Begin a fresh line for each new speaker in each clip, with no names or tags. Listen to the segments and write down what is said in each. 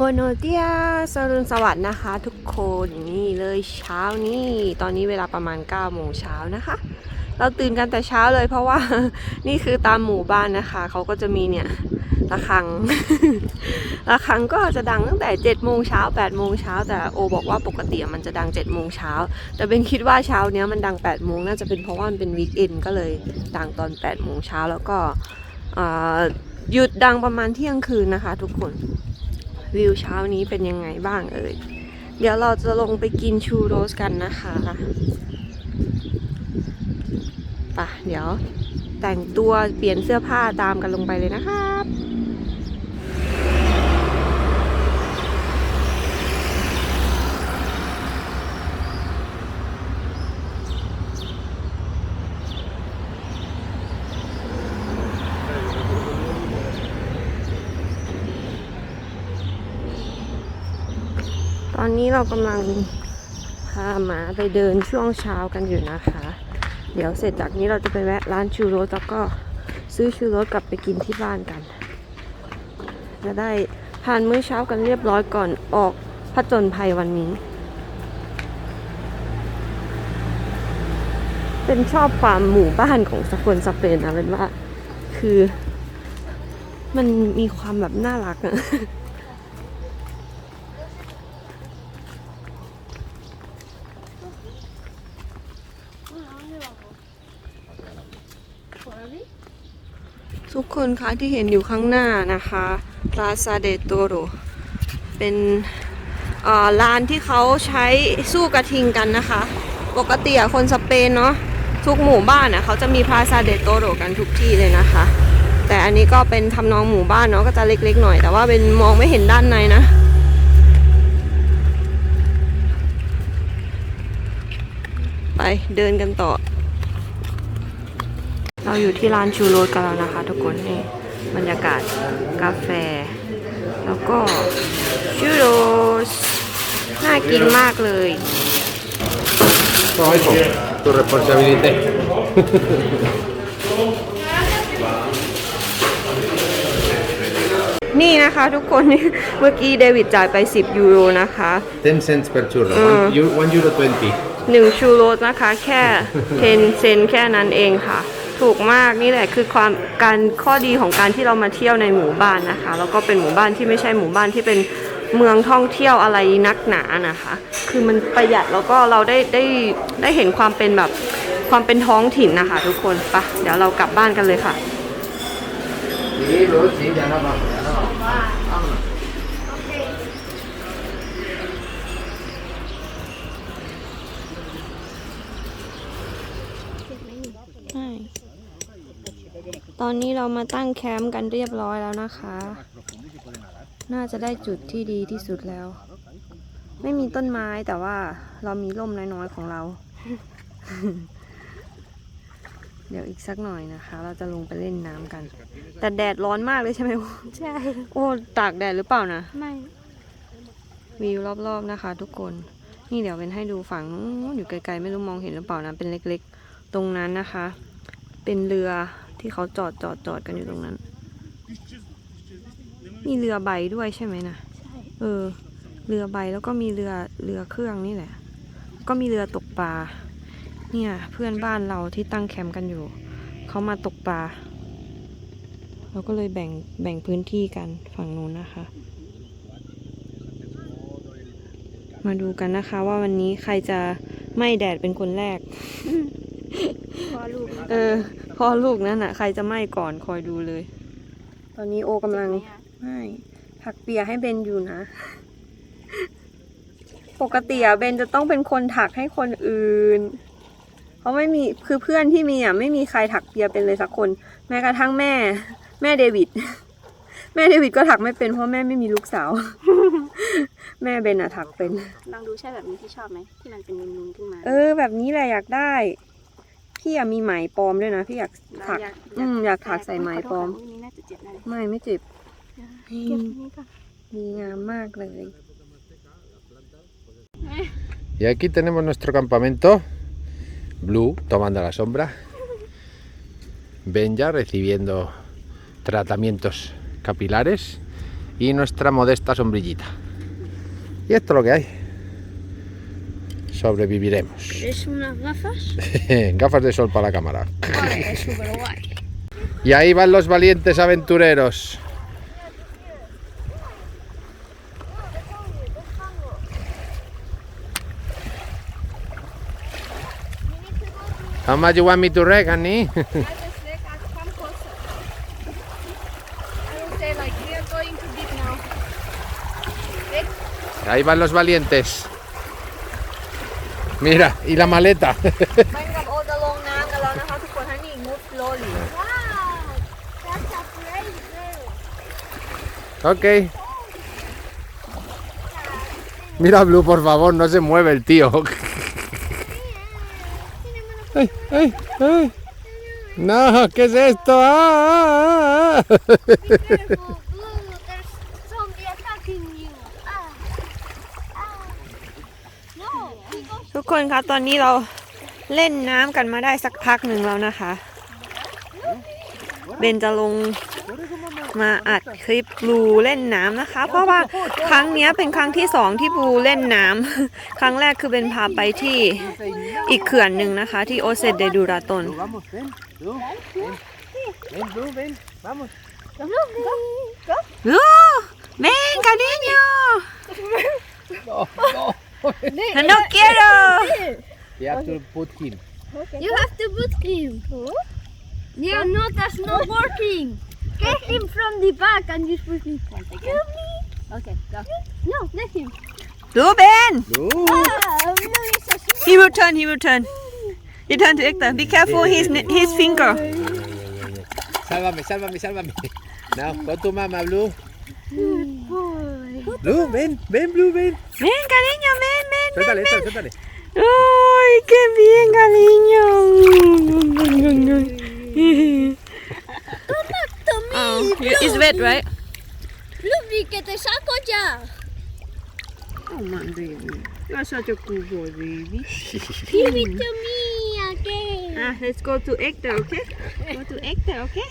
โบโนเตียสรุนสวัสดิ์นะคะทุกคนนี่เลยเช้านี้ ตอนนี้เวลาประมาณ9โมงเช้านะคะ เราตื่นกันแต่เช้าเลยเพราะว่า นี่คือตามหมู่บ้านนะคะ เขาก็จะมีเนี่ยระฆังระฆังก็จะดังตั้งแต่7โมงเช้า8โมงเช้าแต่โอบอกว่าปกติมันจะดัง7โมงเช้าแต่เป็นคิดว่าเช้าเนี้ยมันดัง8โมงน่าจะเป็นเพราะว่ามันเป็นวีคเอนก็เลยดังตอน8โมงเช้าแล้วก็หยุดดังประมาณเที่ยงคืนนะคะ ทุกคน วิวเช้านี้เป็นยังไงบ้างเอ่ย เดี๋ยวเราจะลงไปกินชูโรสกันนะคะปะเดี๋ยวแต่งตัวเปลี่ยนเสื้อผ้าตามกันลงไปเลยนะครับ ตอนนี้เรากำลังพาหมาไปเดินช่วงเช้ากันอยู่นะคะ เดี๋ยวเสร็จจากนี้เราจะไปแวะร้านชูโรสแล้วก็ซื้อชูโรสกลับไปกินที่บ้านกัน จะได้ทานมื้อเช้ากันเรียบร้อยก่อนออกผจญภัยวันนี้ เป็นชอบความหมู่บ้านของสกลสเปนนะเป็นว่า คือ มันมีความแบบน่ารักอะ ทุกคนคะที่เห็นอยู่ข้างหน้านะคะ Plaza de Toro เป็นลานที่เขาใช้สู้กระทิงกันนะคะ ปกติคนสเปนเนาะทุกหมู่บ้านอะเขาจะมี Plaza de Toro กันทุกที่เลยนะคะ แต่อันนี้ก็เป็นทำนองหมู่บ้านเนาะก็จะเล็กๆหน่อย แต่ว่าเป็นมองไม่เห็นด้านในนะไปเดินกันต่อ เราอยู่ที่ร้านชูโรสกันแล้วนะคะทุกคนนี่บรรยากาศกาแฟ แล้วก็ชูโรสน่ากินมากเลย
No, hijo, tu responsabilidad.
นี่นะคะทุกคนนี่เมื่อกี้เดวิดจ่ายไป 10 ยูโรนะคะ
10 cents per churro.
Ah.
One, eu- one euro 20.
1 ชูโรสนะคะ แค่ 10 เซนแค่นั้นเองค่ะ ถูกมากนี่แหละคือความการข้อดีของการที่เรามาเที่ยวในหมู่บ้านนะคะ แล้วก็เป็นหมู่บ้านที่ไม่ใช่หมู่บ้านที่เป็นเมืองท่องเที่ยวอะไรนักหนานะคะ คือมันประหยัดแล้วก็เราได้ได้ได้เห็นความเป็นแบบความเป็นท้องถิ่นนะคะ ทุกคนปะเดี๋ยวเรากลับบ้านกันเลยค่ะ
Sí, luego sí, ya no vamos, ya no vamos.
ใช่ ตอนนี้เรามาตั้งแคมป์กันเรียบร้อยแล้วนะคะ น่าจะได้จุดที่ดีที่สุดแล้ว ไม่มีต้นไม้แต่ว่าเรามีร่มน้อยๆของเรา เดี๋ยวอีกสักหน่อยนะคะ เราจะลงไปเล่นน้ำกัน แต่แดดร้อนมากเลยใช่ไหม
ใช่
โอ้ตากแดดหรือเปล่านะ
ไม่
วิวรอบๆนะคะ ทุกคน นี่เดี๋ยวเป็นให้ดูฝั่งนู้นอยู่ไกลๆไม่รู้มองเห็นหรือเปล่านะเป็นเล็กๆ ตรงนั้นนะคะ เป็นเรือ ที่เขาจอดจอดจอดกันอยู่ตรงนั้น มีเรือใบด้วยใช่ไหมนะ
ใช่
เออ เรือใบแล้วก็มีเรือเรือเครื่องนี่แหละ ก็มีเรือตกปลา เนี่ย เพื่อนบ้านเราที่ตั้งแคมป์กันอยู่ เขามาตกปลา เราก็เลยแบ่งแบ่งพื้นที่กันฝั่งนู้นนะคะ มาดูกันนะคะว่าวันนี้ใครจะไม่แดดเป็นคนแรก
พอลูก
เออพ่อลูกนั่นน่ะ ใครจะไหม้ก่อนคอยดูเลย ตอนนี้โอกำลังไม่ผักเปียให้เบนอยู่นะ ปกติอะเบนจะต้องเป็นคนถักให้คนอื่น เพราะไม่มีคือเพื่อนที่มีอะไม่มีใครถักเปียเป็นเลยสักคน แม้กระทั่งแม่ แม่เดวิดแม่เดวิดก็ถักไม่เป็นเพราะแม่ไม่มีลูกสาว แม่เบนอะถักเป็น
ลองดูใช่แบบนี้ที่ชอบไหมที่มันเป็นนูนๆขึ้นมา
เออ แบบนี้แหละอยากได้ พี่อะมีไหมปลอมด้วยนะ พี่อยากถัก อืมอยากถักใส่ไหมปลอม
นี่น่าจะเจ็บนะ
ไม่ไม่เจ็บ
เก็บนี่ก่อน
ดีงามมากเลย
Y aquí tenemos nuestro campamento. Blue tomando la sombra. Benja recibiendo tratamientos capilares. y nuestra modesta sombrillita. Y esto es lo que hay. Sobreviviremos.
¿Es unas gafas?
Gafas de sol para la cámara.
Vale, es súper guay.
Y ahí van los valientes aventureros. How much you want me to wreck, Annie? Ahí van los valientes. Mira, y la maleta.
ไปกับโอจะลงน้ำกันแล้วนะคะ ทุกคนฮันนี่ move slowly
Wow, that's a great view.
ok. Mira, Blue, por favor, no se mueve el tío. Ay, ay, ay. No, ¿qué es esto? Ah, ah, ah.
Careful,
คนคะตอนนี้เราเล่นน้ำกันมาได้สักพักหนึ่งแล้วนะคะ เบนจะลงมาอัดคลิปบลูเล่นน้ำนะคะ เพราะว่าครั้งเนี้ยเป็นครั้งที่สองที่บลูเล่นน้ำครั้งแรกคือเบนพาไปที่อีกเขื่อนหนึ่งนะคะ ที่โอเซเดดูราตน
Vamos, ven, Blue, ven. Ven, Blue, ven, vamos.
โอ้เมนกาเดโย
No, no. have to put him.
You have to put him. Yeah, no, that's not working. Get him from the back and just put him. Okay, go. No, let him.
Blue
Ben!
He will turn, he will turn. You turn to Hector. Be careful his his finger.
Sálvame, sálvame, sálvame. Now, go to Mama Blue. Blue, ven, ven, Blue, ven.
Ven, cariño, ven, ven, ven.
Suéltale, suéltale.
¡Ay, qué bien, cariño! Oh, it's wet, right?
Luffy, que te saco ya.
Oh my baby, you're such a cool boy, baby.
Give it to me again.
Ah, let's go to Hector, okay? Go to Hector, okay?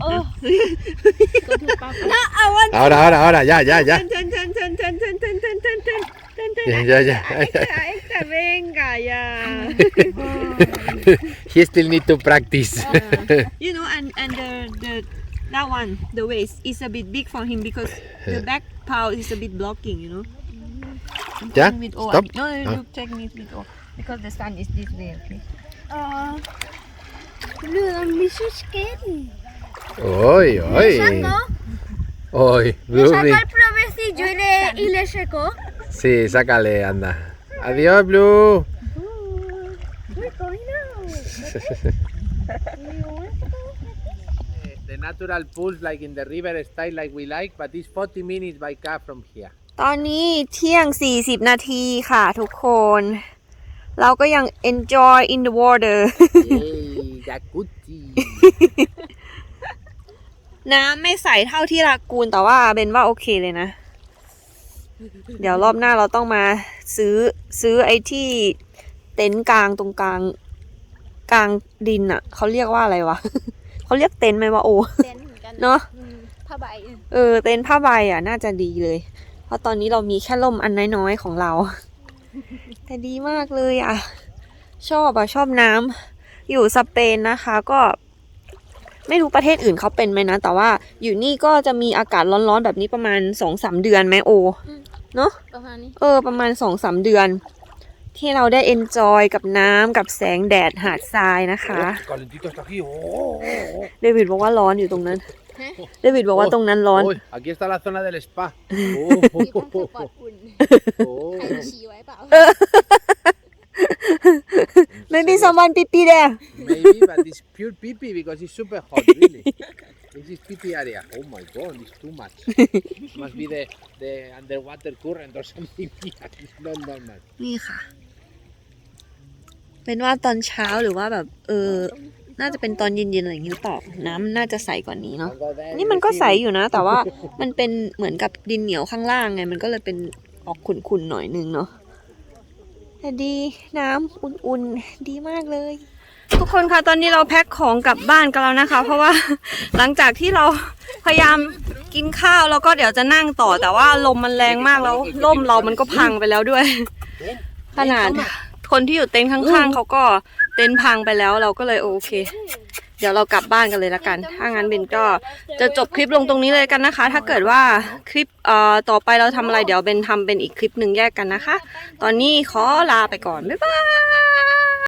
Oh. go to Papa. No, I want.
Ahora, ahora, ahora, ya, ya, ya.
Turn, turn, turn, turn, turn, turn, turn, turn, turn,
ya, ya.
Hector, Hector, venga, ya.
He still need to practice.
You know, and and the the that one, the waist is a bit big for him because the back part is a bit blocking, you know. I'm
Yeah,
with O.
stop.
No, no,
Ah.
you take me with O because the sun is this way. Okay.
Uh, Blue, I'm so scary.
Hoy, hoy.
Saco,
Hoy,
le
Blue.
saco el provecillo y le, y le seco.
Sí, sácale, anda. Adiós, Blue.
We're going now.
The natural pools like in the river style like we like, but it's 40 minutes by car from here.
ตอนนี้เที่ยง 40 นาทีค่ะทุกคน เราก็ยัง enjoy in the water
Yay, jacuzzi.
น้ำไม่ใสเท่าที่ลากูนแต่ว่าเบนว่าโอเคเลยนะ เดี๋ยวรอบหน้าเราต้องมาซื้อซื้อไอ้ที่เต็นท์กลางตรงกลาง กลางดินอะเขาเรียกว่าอะไรวะเขาเรียกเต็นท์ไหมวะโอ
เต็นท์เหมือนกัน
เนาะ
อืมผ้าใบ
เออเต็นท์ผ้าใบอะน่าจะดีเลย เพราะตอนนี้เรามีแค่ร่มอันน้อยๆของเรา แต่ดีมากเลยอะชอบอะชอบน้ำอยู่สเปนนะคะก็ ไม่รู้ประเทศอื่นเขาเป็นไหมนะ แต่ว่าอยู่นี่ก็จะมีอากาศร้อนๆแบบนี้ประมาณสองสามเดือนไหมโอเนอะ
ประมาณนี้
เออ ประมาณสองสามเดือน ที่เราได้เอนจอยกับน้ำกับแสงแดดหาดทรายนะคะ
Calentito está aquí. Oh, oh,
เดวิดบอกว่าร้อนอยู่ตรงนั้น
ฮะ
เดวิดบอกว่าตรงนั้นร้อน
Uy, aquí está la zona del spa. Oh,
มีผ้าสปอร์ตอุ่น
oh.
ใครฉี่ไว้เปล่า
maybe someone pee there
Maybe, but it's pure pee pee because it's super hot, really. this is pee pee area. Oh my god, it's too much. Must be the, the underwater current or something. it's not normal.
นี่ค่ะ เป็นว่าตอนเช้าหรือว่าแบบ เออ น่าจะเป็นตอนเย็นๆอะไรอย่างนี้หรือเปล่าน้ำน่าจะใสกว่านี้เนาะ
I'll go there,
นี่
you
มันก็
see
ใส
me.
อยู่นะ แต่ว่ามันเป็นเหมือนกับดินเหนียวข้างล่างไง มันก็เลยเป็นออกขุ่นๆหน่อยนึงเนาะ แต่ดีน้ำอุ่นๆ ดีมากเลย
ทุกคนคะตอนนี้เราแพ็คของกลับบ้านกันแล้วนะคะ เพราะว่าหลังจากที่เราพยายามกินข้าวแล้วก็เดี๋ยวจะนั่งต่อแต่ว่าลมมันแรงมากแล้วล่มเรามันก็พังไปแล้วด้วย ขนาดคนที่อยู่เต็นท์ข้างๆเขาก็เต็นท์พังไปแล้วเราก็เลยโอเค เดี๋ยวเรากลับบ้านกันเลยละกัน ถ้างั้นเบนก็จะจบคลิปลงตรงนี้เลยกันนะคะ ถ้าเกิดว่าคลิปเอ่อต่อไปเราทำอะไรเดี๋ยวเบนทำเป็นอีกคลิปหนึ่งแยกกันนะคะ ตอนนี้ขอลาไปก่อน บ๊ายบาย